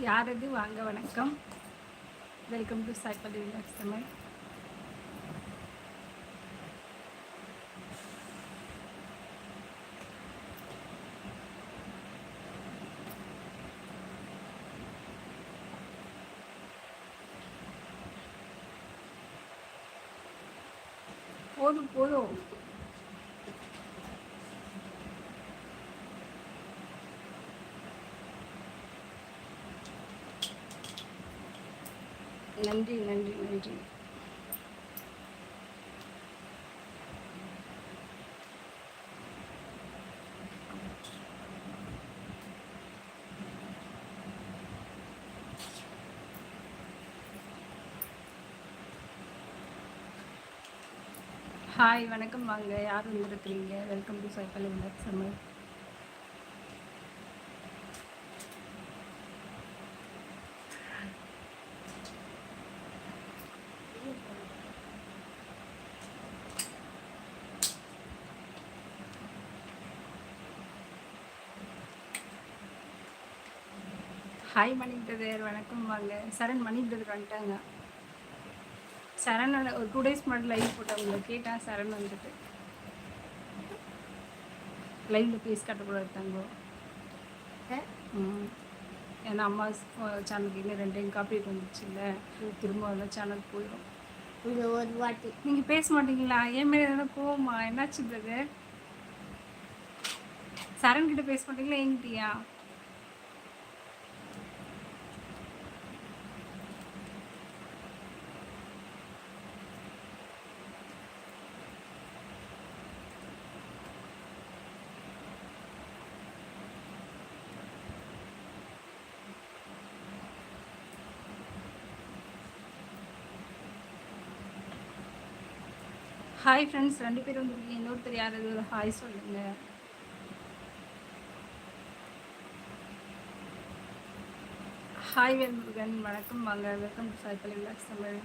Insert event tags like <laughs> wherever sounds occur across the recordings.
யார் இது வாங்க வணக்கம். வெல்கம் டு சாய்பதி தமிழ் போதும் போதும் நன்றி நன்றி நன்றி. ஹாய் வணக்கம் வாங்க. யார் வந்திருக்கிறீங்க? வெல்கம் டு சைக்கிள் விலாக் சமையல் ஹாய் மணி பிரதர் வணக்கம் வாங்க. சரண் மணி பிரதர் வந்துட்டாங்க. சரண் அண்ணா ஒரு டூ டேஸ் முன்னாடி லைவ் போட்டவங்கள கேட்டேன் சரண் வந்துட்டு. லைவ்ல பேஸ் கட்டக்கூடாது தங்கோ. ஏன்னா அம்மா சேனலுக்கு இன்னும் ரெண்டு டைம் காப்பீட் வந்துச்சு இல்லை திரும்ப வந்து சேனல் போயிடும் இந்த ஒரு வாட்டி. நீங்கள் பேச மாட்டீங்களா? என் மேலே எதனா கோவமா? என்னாச்சு பிரதர் சரண் கிட்ட பேச மாட்டீங்களா? என்கிட்டயா? ஹாய் ஃப்ரெண்ட்ஸ் ரெண்டு பேரும் வந்துருக்கீங்க இன்னொருத்தர் யார் ஒரு ஹாய் சொல்லுங்க. ஹாய் வேல்முருகன் வணக்கம் வாங்க. Welcome to cycle vlogs Tamil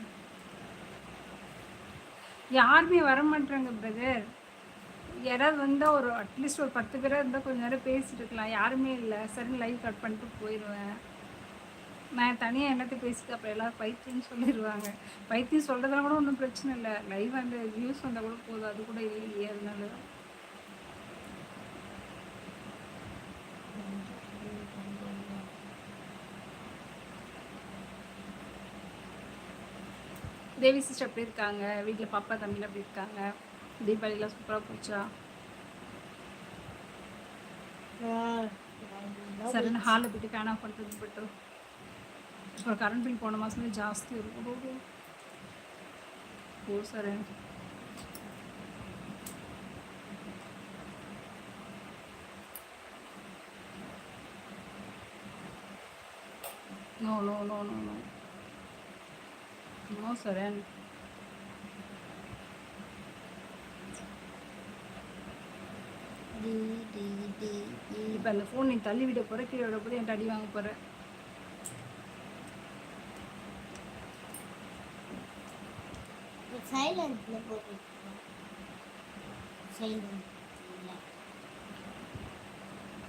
யாருமே வர மாட்டாங்க பிரதர் யாராவது வந்தால் ஒரு அட்லீஸ்ட் ஒரு பத்து பேராக இருந்தால் கொஞ்சம் நேரம் பேசிட்டு இருக்கலாம். யாருமே இல்லை. சரி லைவ் கட் பண்ணிட்டு போயிடுவேன் நான் தனியாக எல்லாத்தையும் பேசிட்டு அப்புறம் எல்லாரும் பைத்தியம்னு சொல்லிடுவாங்க பைத்தியம் சொல்கிறதுல கூட ஒன்றும் பிரச்சனை இல்லை. லைவ் அந்த வியூஸ் வந்தால் கூட போதும். அது கூட இல்லையே அதனால தான். தேவி சிஸ்டர் எப்படி இருக்காங்க. வீட்டில் பாப்பா தம்பியில் எப்படி இருக்காங்க. தீபாவளிலாம் சூப்பராக போச்சா? சரி நான் ஹாலில் போயிட்டு ஃபேன் ஆஃப் பண்ணுறது பட்டு ஒரு கரண்ட் பில் போன மாதமே ஜாஸ்தி இருக்கும். ஓ sir no no no no no D டி டி இப்போ அந்த ஃபோன் நீ தள்ளி விட போகிற கீழே விட போகிற என்கிட்ட அடி வாங்க போகிற சைலண்ட்ல போட்டு சைலண்ட்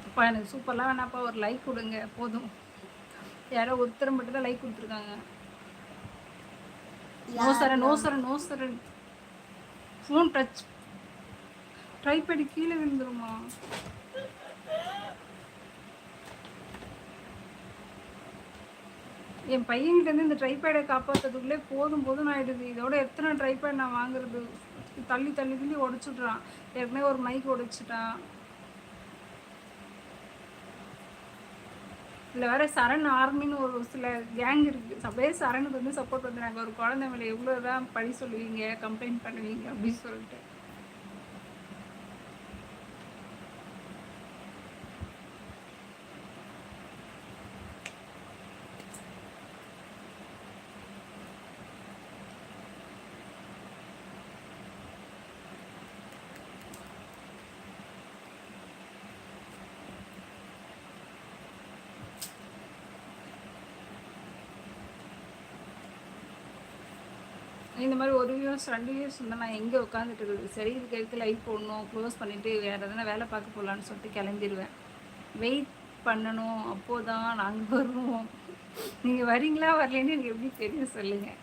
அப்பா எனக்கு சூப்பர்லாம் வேணாப்பா. ஒரு லைக் கொடுங்க. போதும். யாரோ ஒருத்தர் மட்டும் தான் லைக் கொடுத்துருக்காங்க. No Saran no Saran no Saran phone touch try பண்ணி கீழே விழுந்துருமா? என் பையன்கிட்டேருந்து இந்த ட்ரைபேடை காப்பாற்றுறதுக்குள்ளே போதும் போதும் ஆயிடுது. இதோட எத்தனை ட்ரைபேட் நான் வாங்குறது? தள்ளி தள்ளி தள்ளி உடச்சுட்றான். ஏற்கனவே ஒரு மைக் உடைச்சிட்டான். இதில் வேற சரண் ஆர்மின்னு ஒரு சில கேங் இருக்குது அப்படியே சரணுக்கு வந்து சப்போர்ட் பண்ணுறாங்க ஒரு குழந்தை மேலே எவ்வளோ தான் பழி சொல்லுவீங்க கம்ப்ளைண்ட் பண்ணுவீங்க அப்படின்னு சொல்லிட்டு. இந்த மாதிரி ஒரு இயர்ஸ் ரெண்டு இயர்ஸ் வந்து நான் எங்கே உட்காந்துட்டு இருக்குது சரி இதுக்கு எடுத்து லைஃப் போடணும் க்ளோஸ் பண்ணிவிட்டு வேறு எதனா வேலை பார்க்க போகலான்னு சொல்லிட்டு கிளம்பிடுவேன் வெயிட் பண்ணணும் அப்போதான் நாங்கள் வருவோம். நீங்கள் வரீங்களா வரலன்னு எனக்கு எப்படி தெரியும் சொல்லுங்கள்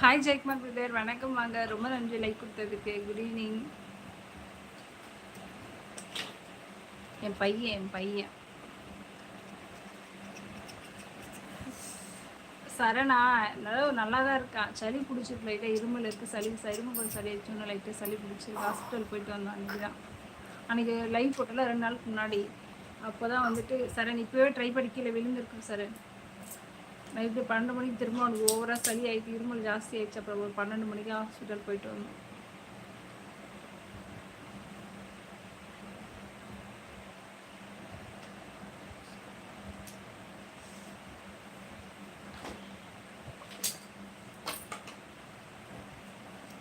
ஹாய் ஜெயக்குமார் பிரதர் வணக்கம் வாங்க. ரொம்ப நன்றி லைக் கொடுத்ததுக்கு. குட் ஈவினிங் என் பையன் என் பையன். சரணா நல்லா நல்லா தான் இருக்கான் சளி பிடிச்சிருக்கு லைட்டாக இருமல் இருக்குது சளி இருமல் கொஞ்சம் சளி ஆயிடுச்சு லைட்டாக சளி பிடிச்சி ஹாஸ்பிட்டல் போயிட்டு வந்தோம் அன்றைக்கி தான் அன்றைக்கி லைவ் போட்டல ரெண்டு நாளுக்கு முன்னாடி. அப்போ தான் வந்துட்டு சரண் இப்போவே ட்ரை பண்ணி கீழே விழுந்திருக்கு சரண் நைட்டு பன்னெண்டு மணிக்கு திரும்ப அவனுக்கு ஓவராக சளி ஆகிட்டு இருமல் ஜாஸ்தி ஆயிடுச்சு. அப்புறம் ஒரு பன்னெண்டு மணிக்கு ஹாஸ்பிட்டல் போயிட்டு வந்தோம்.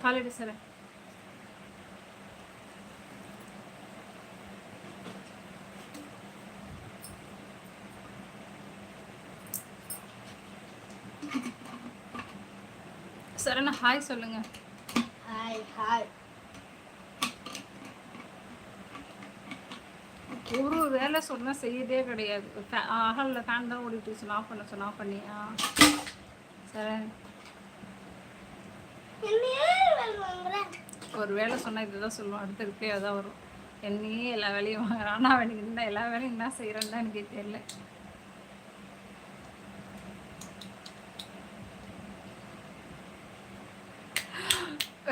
காலடி சரண் சரணா ஹாய் சொல்லுங்க. ஹாய் ஹாய் ஒரு வேலை சொன்னா செய்யதே கிடையாது. ஹாலில் ஃபேன் தான் ஓடிட்டு சொன்னா பண்ண சொன்னா ஆஃப் பண்ணி ஆ சரண் என்னையே வேலை வாங்குறேன் ஒரு வேலை சொன்னா இதுதான் சொல்லுவான். அடுத்த ரிப்பே அதான் வரும். என்னையே எல்லா வேலையும் வாங்குறான் ஆனால் அவனுக்கு என்ன எல்லா வேலையும் என்ன செய்கிறேன்னு தான் எனக்கு தெரியல.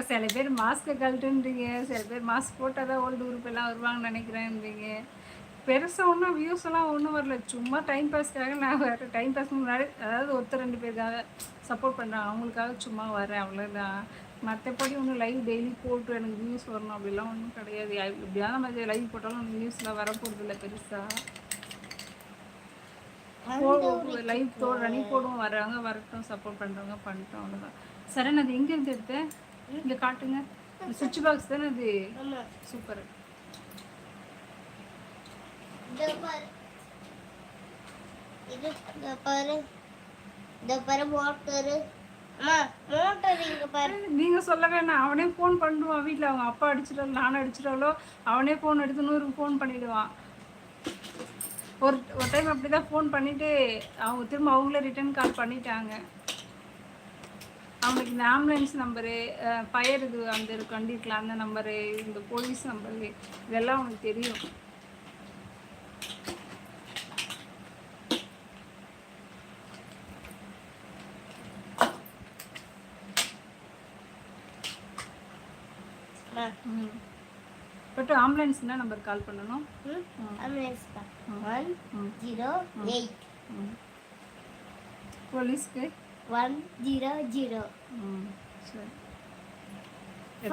சில பேர் மாஸ்க்கை கழட்டுன்றீங்க. சில பேர் மாஸ்க் போட்டால் தான் ஓல்டு குரூப் எல்லாம் வருவாங்கன்னு நினைக்கிறேன்றீங்க. பெருசாக ஒன்றும் வியூஸ் எல்லாம் ஒன்றும் வரல. சும்மா டைம் பாஸ்க்காக நான் வரேன் டைம் பாஸ்க்கு முன்னாடி அதாவது ஒருத்தர் ரெண்டு பேருக்காக சப்போர்ட் பண்ணுறேன் அவங்களுக்காக சும்மா வரேன். அவ்வளோதான் மற்றபடி ஒன்றும் லைவ் டெய்லி போட்டு எனக்கு வியூஸ் வரணும். அப்படிலாம் ஒன்றும் கிடையாது. எப்படியாவது நம்ம லைவ் போட்டாலும் எனக்கு நியூஸில் வரப்போகிறது இல்லை பெருசாக லைவ் போ ரன்னிங் போடுவோம். வர்றவங்க வரட்டும். சப்போர்ட் பண்ணுறவங்க பண்ணிட்டோம். அவ்வளோதான் சரண் அது எங்கேருந்து எடுத்தேன் இங்கே காட்டுங்க. சுவிட்ச் பாக்ஸ் தானே அது? சூப்பர் இதோ பாரு. இதோ பாரு. இதோ நீங்க சொல்ல வேணாம் அவனே ஃபோன் பண்ணுவான். வீட்டில் அவங்க அப்பா அடிச்சிட்டாலும் நானும் அடிச்சிட்டாலோ அவனே ஃபோன் எடுத்து நூறுக்கு ஃபோன் பண்ணிடுவான். ஒரு ஒரு டைம் அப்படி தான் ஃபோன் பண்ணிட்டு அவங்க திரும்ப அவங்களே ரிட்டர்ன் கால் பண்ணிட்டாங்க. அவனுக்கு இந்த ஆம்புலன்ஸ் நம்பரு ஃபயர் இது அந்த இருக்கு வண்டிருக்கலாம் அந்த நம்பரு இந்த போலீஸ் நம்பரு இதெல்லாம் அவனுக்கு தெரியும் அம்மா ம் பட் ஆம்புலன்ஸ் என்ன நம்பர் கால் பண்ணணும். Ambulance one zero eight. போலீஸ்க்கு? One zero zero. சரி.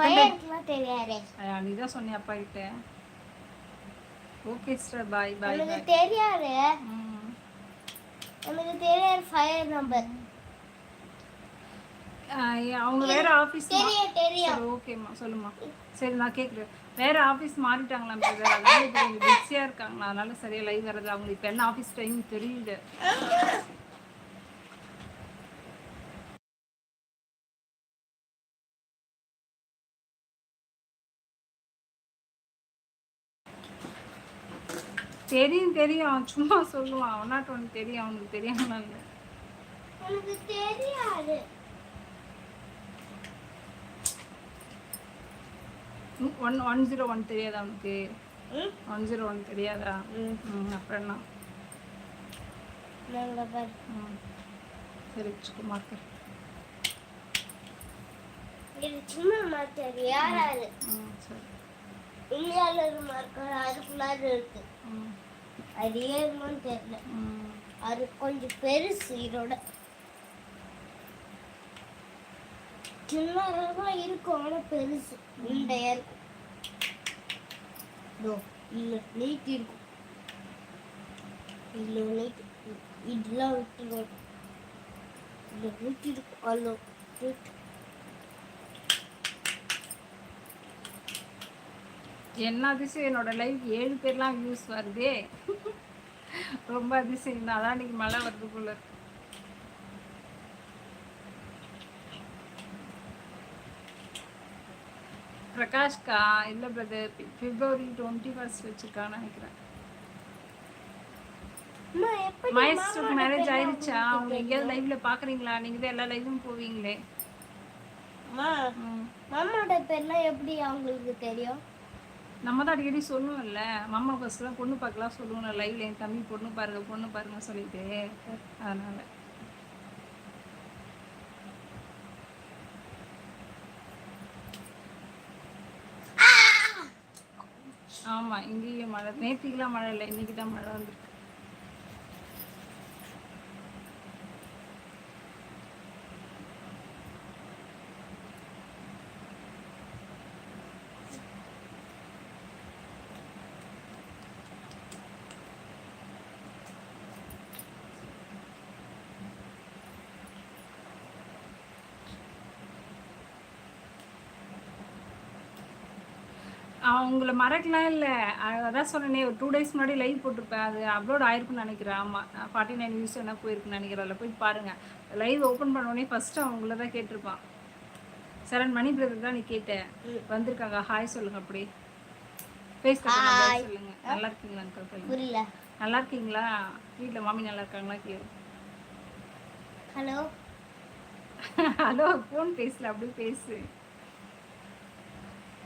ஃபயருக்குலாம் தெரியாதே. நீ தான் சொன்னிய அப்பா கிட்ட ஓகே சார் பாய் பாய் எனக்கு தெரியாது. எனக்கு தெரியாது ஃபயர் நம்பர் அவங்க வேற ஆஃபீஸ் தெரியும். ஓகேம்மா சொல்லுமா சரி நான் கேட்குறேன் வேற ஆஃபீஸ் மாறிட்டாங்களா பிரதர் அதனால இப்போ கொஞ்சம் பிஸியாக இருக்காங்களா அதனால சரியா லைவ் வர்றது அவங்களுக்கு இப்போ என்ன ஆஃபீஸ் டைம் தெரியல தெரியும் தெரியும். அவன் சும்மா சொல்லுவான். அவனாட்டு ஒன்று தெரியும். அவனுக்கு தெரியாமல் எனக்கு தெரியாது. ஒன் ஒன் ஜீரோ ஒன் தெரியாதா அவனுக்கு ஒன் ஜீரோ ஒன் தெரியாதா? அப்புறம் என்ன? சரி வச்சுக்கோ மார்க்கர் இது சும்மா மாட்டாரு யாராரு ம் சரி. இந்தியாவில் ஒரு மார்க்கர் அதுக்குள்ளார இருக்கு. அது ஏறுமான்னு தெரியல. அது கொஞ்சம் பெருசு இதோட. சின்னதாக இருக்கும் ஆனால் பெருசு. உண்டையா இருக்கும். இதோ இல்லை நீட் இருக்கும். இல்லை நீட் இதெல்லாம் விட்டுருவோம் இல்லை நீட் இருக்கும். அல்லோ நீட் என்ன அதிசயம்? என்னோட லைஃப் ஏழு பேர்லாம் வியூஸ் வருதே. <laughs> ரொம்ப அதிசயம். தான் அதான் இன்னைக்கு மழை வருது போல இருக்கு. பிரகாஷ்கா இல்லை பிரதர் பிப்ரவரி டுவெண்ட்டி ஃபர்ஸ்ட் வச்சிருக்கான்னு நினைக்கிறேன். மகேஷ்க்கு மேரேஜ் ஆயிடுச்சா அவங்க எங்கேயாவது லைவ்ல பாக்குறீங்களா நீங்க தான் எல்லா லைவும் போவீங்களே. மாமாவோட பேர்லாம் எப்படி அவங்களுக்கு தெரியும்? நம்ம தான் அடிக்கடி சொல்லுவோம்ல மாமா ஃபர்ஸ்ட்லாம் பொண்ணு பார்க்கலாம் சொல்லுவோம்ல லைவ்ல என் தம்பி பொண்ணு பாருங்க பொண்ணு பாருங்க சொல்லிட்டு. அதனால. ஆமா இங்கேயும் மழை. நேற்றுக்கெல்லாம் மழை இல்லை இன்னைக்கு தான் மழை வந்துருக்கு. அவங்கள மறக்கலாம் இல்லை அதான் சொன்னேனே ஒரு டூ டேஸ் முன்னாடி லைவ் போட்டிருப்பேன். அது அப்லோட் ஆயிருக்குன்னு நினைக்கிறேன். ஆமாம் ஃபார்ட்டி நைன் நியூஸ் என்ன போயிருக்குன்னு நினைக்கிறேன். அதில் போய் பாருங்கள் லைவ் ஓப்பன் பண்ணோடனே ஃபஸ்ட்டு அவங்கள தான் கேட்டிருப்பான். சரண் மணி பிரதர் தான் நீ கேட்ட. வந்திருக்காங்க. ஹாய் சொல்லுங்க அப்படி கட் சொல்லுங்க. நல்லா இருக்கீங்களா புரியல. நல்லா இருக்கீங்களா? வீட்டில் மாமி நல்லா இருக்காங்களா? கே ஹலோ ஹலோ ஃபோன் பேசல. அப்படி பேசு.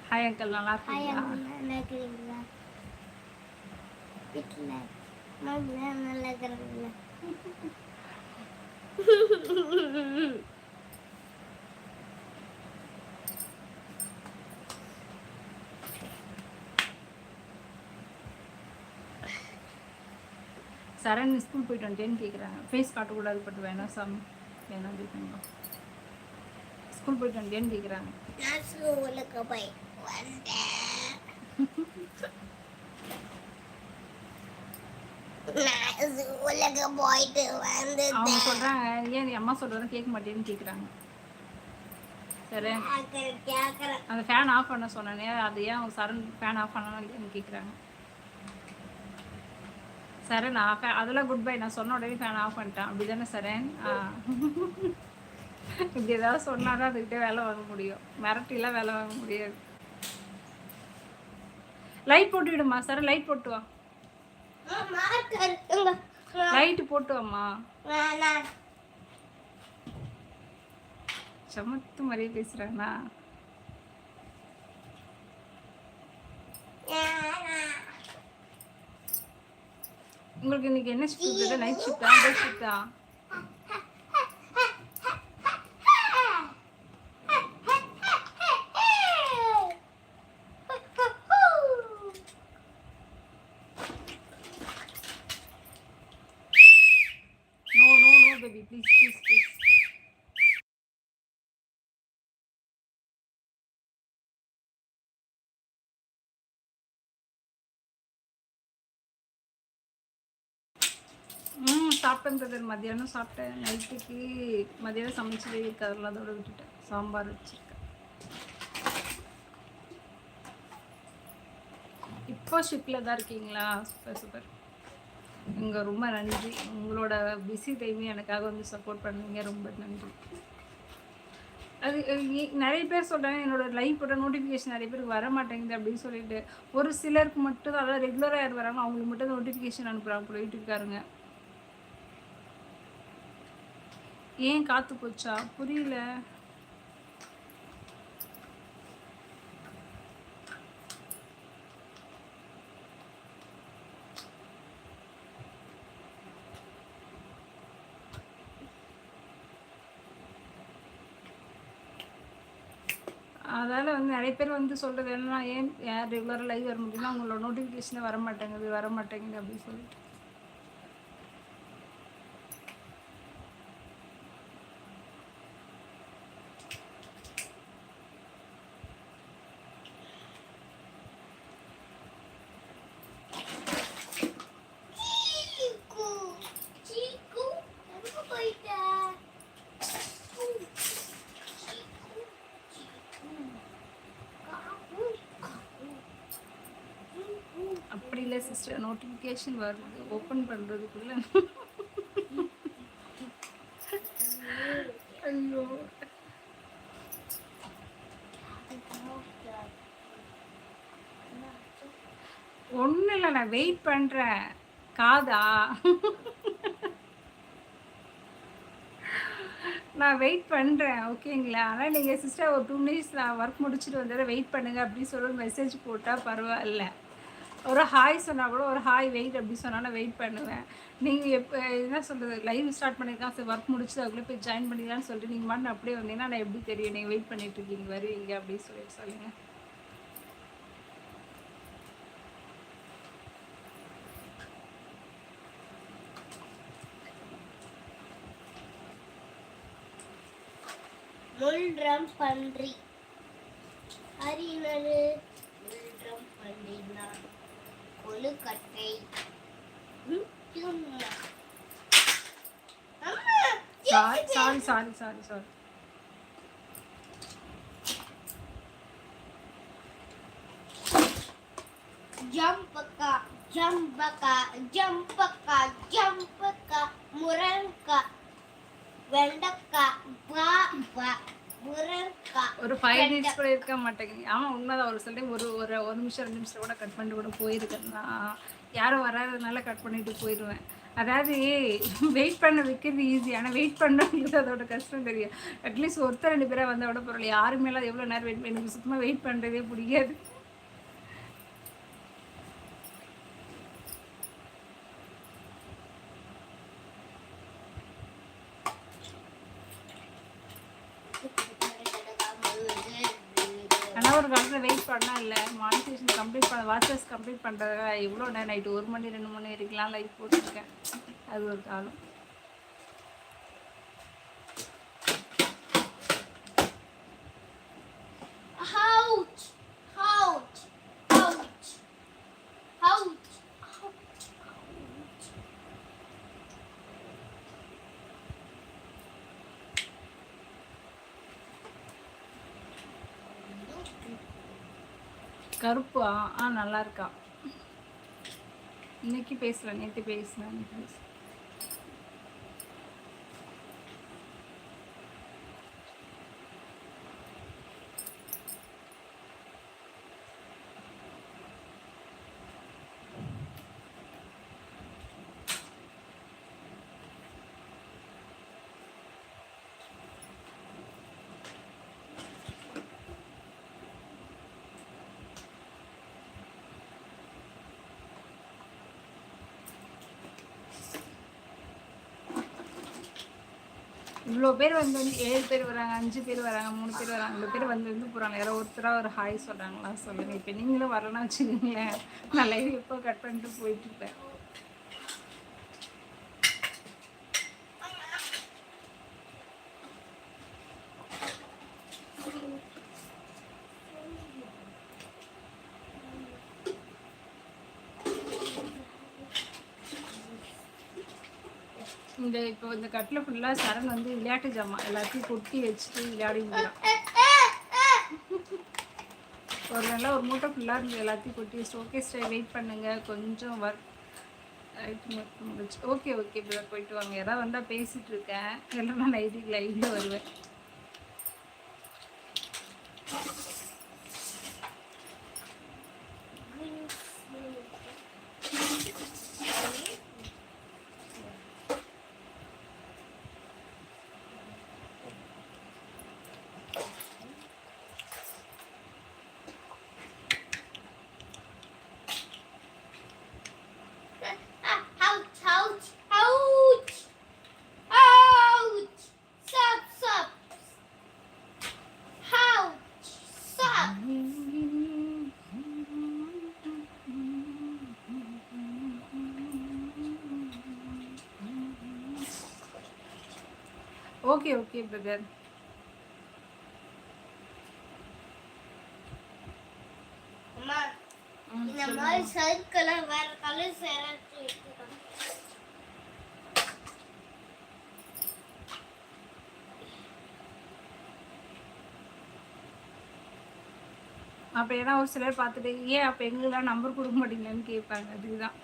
ஹாய் அங்கிள் நல்லா இருக்கீங்களா வீட்டில் இருக்கிறாங்களா சரண் ஸ்கூல் போயிட்டு வந்துட்டேன்னு கேட்குறாங்க ஃபேஸ் காட்டக்கூடாது பட் வேணாம் சாமி. வேணாம் ஸ்கூல் போயிட்டு வந்துட்டேன்னு கேட்குறாங்க அவங்க சொல்கிறாங்க ஏன் அம்மா சொல்கிறத கேட்க மாட்டேன்னு கேட்குறாங்க சரி. அந்த ஃபேன் ஆஃப் பண்ண சொன்னேனே அது ஏன் அவங்க சரண் ஃபேன் ஆஃப் பண்ணணும் இல்லையான்னு கேட்குறாங்க சரண் ஆஃப் அதெல்லாம் குட் பை நான் சொன்ன உடனே ஃபேன் ஆஃப் பண்ணிட்டேன். அப்படி தானே சரண் இப்படி ஏதாவது சொன்னாதான் அதுக்கிட்ட வேலை வாங்க முடியும். மிரட்டிலாம் வேலை வாங்க முடியாது. லைட் போட்டு விடுமா சரண் லைட் போட்டு வா. லைட் போட்டு வாம்மா. சமத்து மாதிரியே வேணாம் உங்களுக்கு இன்னைக்கு என்ன ஷிஃப்ட் நைட் ஷிஃப்டா day ஷிஃப்டா no no no baby please please please ம் சாப்பிட்டேன் பிரதர் மத்தியானம் சாப்பிட்டேன். நைட்டுக்கு மதியானம் சமைச்சதே இருக்கு அதோட விட்டுட்டேன். சாம்பார் வச்சிருக்கேன். இப்போ ஷிப்பில் தான் இருக்கீங்களா? சூப்பர் சூப்பர் இங்கே ரொம்ப நன்றி. உங்களோட பிஸி டைமையும் எனக்காக வந்து சப்போர்ட் பண்ணுவீங்க ரொம்ப நன்றி. அது நிறைய பேர் சொல்கிறாங்க என்னோடய லைஃப் போட்ட நோட்டிஃபிகேஷன் நிறைய பேருக்கு வர மாட்டேங்குது அப்படின்னு சொல்லிட்டு. ஒரு சிலருக்கு மட்டும் தான் அதாவது ரெகுலராக யார் வராங்க அவங்களுக்கு மட்டும் நோட்டிஃபிகேஷன் அனுப்புகிறாங்க போல யூடியூப்காரங்க ஏன் காத்து போச்சா? புரியல. அதால் வந்து நிறைய பேர் வந்து சொல்கிறது என்னன்னா ஏன் யார் ரெகுலராக லைவ் வர முடியும்னா உங்களோட நோட்டிஃபிகேஷனே வர மாட்டேங்குது வர மாட்டேங்குது அப்படின்னு சொல்லிட்டு. நோட்டிஃபிகேஷன் வருது. ஓப்பன் பண்ணுறதுக்குள்ள ஐயோ. ஒன்றும் இல்லை நான் வெயிட் பண்ணுறேன் காதா. நான் வெயிட் பண்ணுறேன் ஓகேங்களா ஆனால் நீங்கள் சிஸ்டர் ஒரு டூ மினிட்ஸ் நான் ஒர்க் முடிச்சுட்டு வந்ததை வெயிட் பண்ணுங்கள் அப்படின்னு சொல்லி மெசேஜ் போட்டால் பரவாயில்ல. ஒரு ஹாய் சொன்னால் கூட ஒரு ஹாய் வெயிட் அப்படி சொன்னால் நான் வெயிட் பண்ணுவேன். நீங்கள் எப்போ என்ன சொல்கிறது லைவ் ஸ்டார்ட் பண்ணியிருக்கேன் சரி ஒர்க் முடிச்சு அவங்களே போய் ஜாயின் பண்ணிக்கலாம்னு சொல்லிட்டு நீங்கள் மட்டும் அப்படியே வந்தீங்கன்னா நான் எப்படி தெரியும் நீங்கள் வெயிட் பண்ணிட்டு இருக்கீங்க வருவீங்க அப்படின்னு சொல்லிட்டு சொல்லுங்கள் முள்றம் பன்றி. அறிநரு முள்றம் பன்றினான். கொழுக்கட்டை ம், சும்மா. அம்மா, sorry sorry sorry sorry sorry ஜம்பக்கா ஜம்பக்கா ஜம்பக்கா ஜம்பக்கா முரங்கா வெண்டக்கா வா வா முரங்கா ஒரு ஃபைவ் மினிட்ஸ் கூட இருக்க மாட்டேங்குது. ஆமாம் உண்மைதான். ஒரு சில ஒரு ஒரு ஒரு நிமிஷம் ரெண்டு நிமிஷம் கூட கட் பண்ணிட்டு கூட போயிருக்கேன்னா யாரும் வராததுனால கட் பண்ணிட்டு போயிடுவேன். அதாவது வெயிட் பண்ண வைக்கிறது ஈஸி ஆனால் வெயிட் பண்ணுறவங்களுக்கு அதோட கஷ்டம் தெரியும். அட்லீஸ்ட் ஒருத்தர் ரெண்டு பேராக வந்தால் விட பரவாயில்ல. யாருமே இல்லாத எவ்வளோ நேரம் வெயிட் எனக்கு சுத்தமாக வெயிட் பண்ணுறதே பிடிக்காது ஆனால் ஒரு காலத்தில் வெயிட் பண்ணால் இல்லை மானிட்டேஷன் கம்ப்ளீட் கம்ப்ளீட் பண்ணுறதா எவ்வளோ நேரம் நைட்டு ஒரு மணி ரெண்டு மணி வரைக்கும்லாம் லைஃப் போட்டிருக்கேன். அது ஒரு காலம். கருப்பா? ஆ நல்லா இருக்கா? இன்னைக்கு பேசலாம் நேற்று பேசலாம் இன்னைக்கு இவ்வளோ பேர் வந்து வந்து ஏழு பேர் வராங்க அஞ்சு பேர் வராங்க மூணு பேர் வராங்க ரெண்டு பேர் வந்து வந்து போகிறாங்க யாரோ ஒருத்தராக ஒரு ஹாய் சொல்கிறாங்களா சொல்லுங்கள் இப்போ நீங்களும் வரணும்னு வச்சுக்கோங்களேன். நான் லைவ் எப்போ கட் பண்ணிட்டு போயிட்டுருப்பேன் இப்போ இந்த கட்டில் ஃபுல்லாக சரண் வந்து விளையாட்டு ஜாமான் எல்லாத்தையும் கொட்டி வச்சுட்டு விளையாடிங்கிறான் ஒரு நாளில் ஒரு மூட்டை ஃபுல்லாக இருந்து எல்லாத்தையும் கொட்டி வச்சுட்டு. ஓகே ஸ்டே வெயிட் பண்ணுங்கள் கொஞ்சம் ஒர்க் முடிச்சு ஓகே ஓகே பிரதர் போயிட்டு வாங்க. ஏதாவது வந்தால் பேசிகிட்டு இருக்கேன். இல்லைன்னா நைட்டுக்கு லைவில் வருவேன். ஓகே ஓகே பிரதர் இந்த மாதிரி சர்க்கிளை வேற கலர் சேரத்து எடுத்துக்கணும் அப்போ ஏன்னா ஒரு சிலர் பார்த்துட்டு ஏன் அப்போ எங்களுக்கெல்லாம் நம்பர் கொடுக்க மாட்டீங்களான்னு கேட்பாங்க. அதுதான்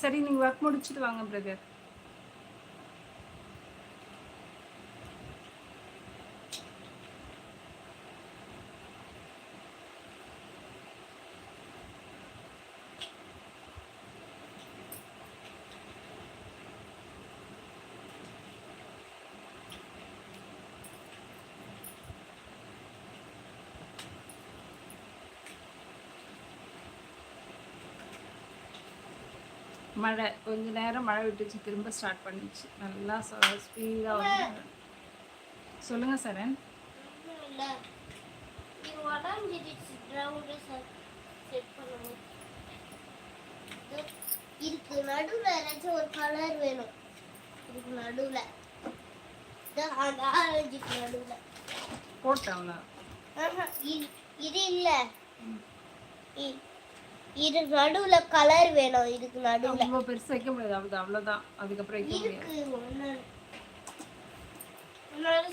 சரி நீங்கள் ஒர்க் முடிச்சுட்டு வாங்க பிரதர் மழை கொஞ்ச நேரம் மழை விட்டுச்சு திரும்ப ஸ்டார்ட் பண்ணிச்சு. நல்லா ஸ்பீடாக வந்து சொல்லுங்கள் சரண். இதுக்கு நடுவுல ஏதாச்சும் ஒரு கலர் வேணும். இதுக்கு நடுவுல. அந்த ஆரஞ்சுக்கு நடுவுல. ஆஹா, இது- இல்ல. இது நடுவுல கலர் வேணும். இதுக்கு நடுவுல. அவ்வளோ பெருசு வைக்க முடியாது. அவ்வளோ அவ்வளோதான். அதுக்கப்புறம் வைக்க முடியாது. இருக்கு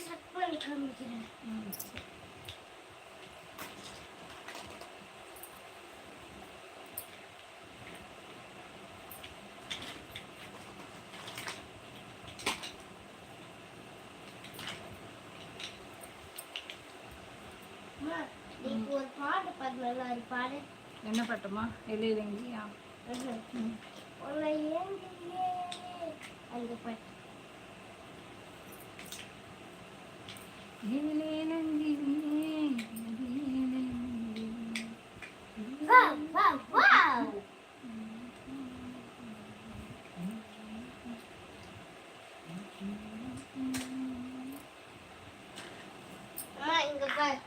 செட் பண்ணி காமிக்கிறேன். நீங்க ஒரு பாட்டு பாடலாம் அது பாடு. என்ன பட்டமா? உன்னை ஏங்கியே அந்த ஏலே நந்தினியே, ஏலே நந்தினியே. வா வா வா அம்மா இங்க பாரு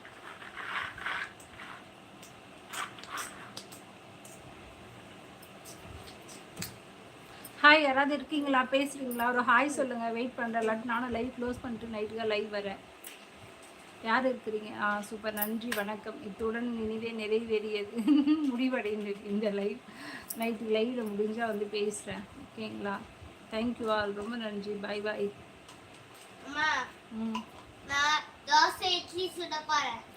ஹாய் யாராவது இருக்கீங்களா? பேசுறீங்களா? ஒரு ஹாய் சொல்லுங்க. வெயிட் பண்ணுறேன் இல்லாட்டி நானும் லைவ் க்ளோஸ் பண்ணிட்டு நைட்டுக்கு லைவ் வரேன். யார் இருக்கிறீங்க? ஆ சூப்பர் நன்றி. வணக்கம். இத்துடன் இனிதே நிறைவேறியது. <laughs> முடிவடைந்தது இந்த லைவ் நைட்டு லைவில் முடிஞ்சால் வந்து பேசுகிறேன் ஓகேங்களா தேங்க்யூ ஆல் ரொம்ப நன்றி. பை பாய் ம்.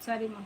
சரிம்மா